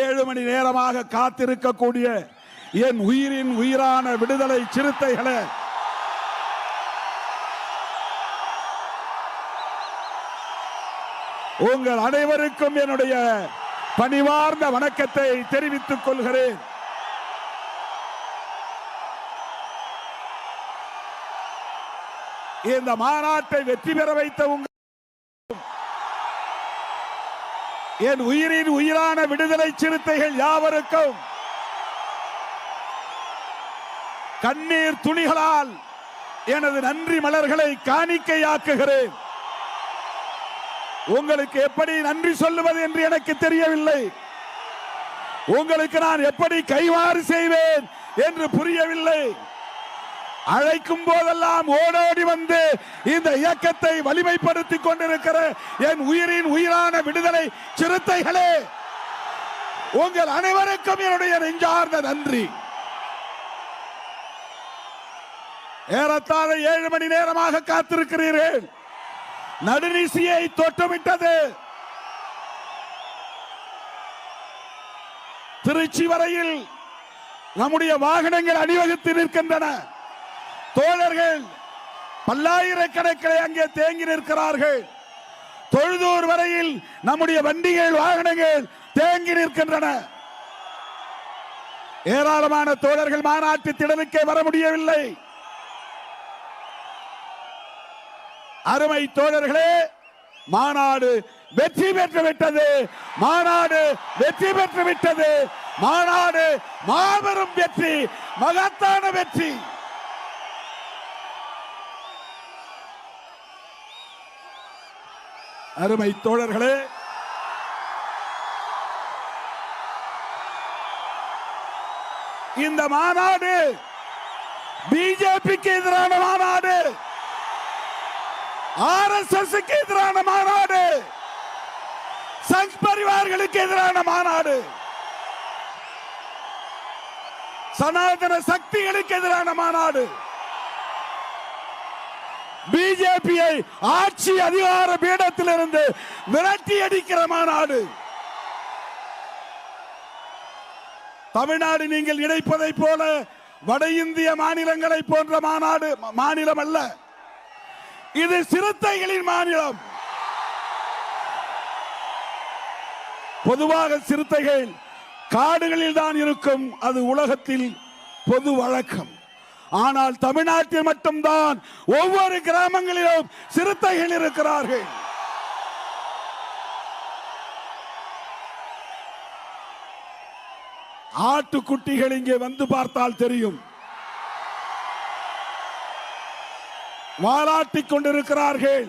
ஏழு மணி நேரமாக காத்திருக்கக்கூடிய என் உயிரின் உயிரான விடுதலை சிறுத்தைகளே. உங்கள் அனைவருக்கும் என்னுடைய பணிவார்ந்த வணக்கத்தை தெரிவித்துக் கொள்கிறேன். இந்த மாநாட்டை வெற்றி பெற வைத்த உங்கள் என் உயிரின் உயிரான விடுதலை சிறுத்தைகள் யாவருக்கும் கண்ணீர் துணிகளால் எனது நன்றி மலர்களை காணிக்கையாக்குகிறேன். உங்களுக்கு எப்படி நன்றி சொல்லுவது என்று எனக்கு தெரியவில்லை. உங்களுக்கு நான் எப்படி கைவாறு செய்வேன் என்று புரியவில்லை. அழைக்கும் போதெல்லாம் ஓடோடி வந்து இந்த இயக்கத்தை வலிமைப்படுத்திக் கொண்டிருக்கிற என் உயிரின் உயிரான விடுதலை சிறுத்தைகளே உங்கள் அனைவருக்கும் என்னுடைய நெஞ்சார்ந்த நன்றி. ஏறத்தாழ ஏழு மணி நேரமாக காத்திருக்கிறீர்கள். நடுநீசியை தொட்டுவிட்டது. திருச்சி வரையில் நம்முடைய வாகனங்கள் அணிவகுத்து நிற்கின்றன. தோழர்கள் பல்லாயிரக்கணக்கில் அங்கே தேங்கி நிற்கிறார்கள். தொழுதூர் வரையில் நம்முடைய வண்டிகள் வாகனங்கள் தேங்கி நிற்கின்றன. ஏராளமான தோழர்கள் மாநாட்டு திடலுக்கே வர முடியவில்லை. அருமை தோழர்களே மாநாடு வெற்றி பெற்று விட்டது. மாநாடு வெற்றி பெற்று விட்டது. மாநாடு மாபெரும் வெற்றி மகத்தான வெற்றி. அருமை தோழர்களே. இந்த மாநாடு பிஜேபிக்கு எதிரான மாநாடு. ஆர் எஸ் எஸ் எதிரான மாநாடு. சங் பரிவார்களுக்கு எதிரான மாநாடு. சனாதன சக்திகளுக்கு எதிரான மாநாடு. பிஜேபியை ஆட்சி அதிகார பீடத்திலிருந்து விரட்டி அடிக்கிற மாநாடு. தமிழ்நாடு நீங்கள் இணைப்பதை போல வட இந்திய மாநிலங்களை போன்ற மாநாடு மாநிலம் அல்ல. இது சிறுத்தைகளின் மாநிலம். பொதுவாக சிறுத்தைகள் காடுகளில் தான் இருக்கும். அது உலகத்தில் பொது வழக்கம். ஆனால் தமிழ்நாட்டில் மட்டும்தான் ஒவ்வொரு கிராமங்களிலும் சிறுத்தைகள் இருக்கிறார்கள். ஆட்டுக்குட்டிகள் இங்கே வந்து பார்த்தால் தெரியும். வாலாட்டிக் கொண்டிருக்கிறார்கள்.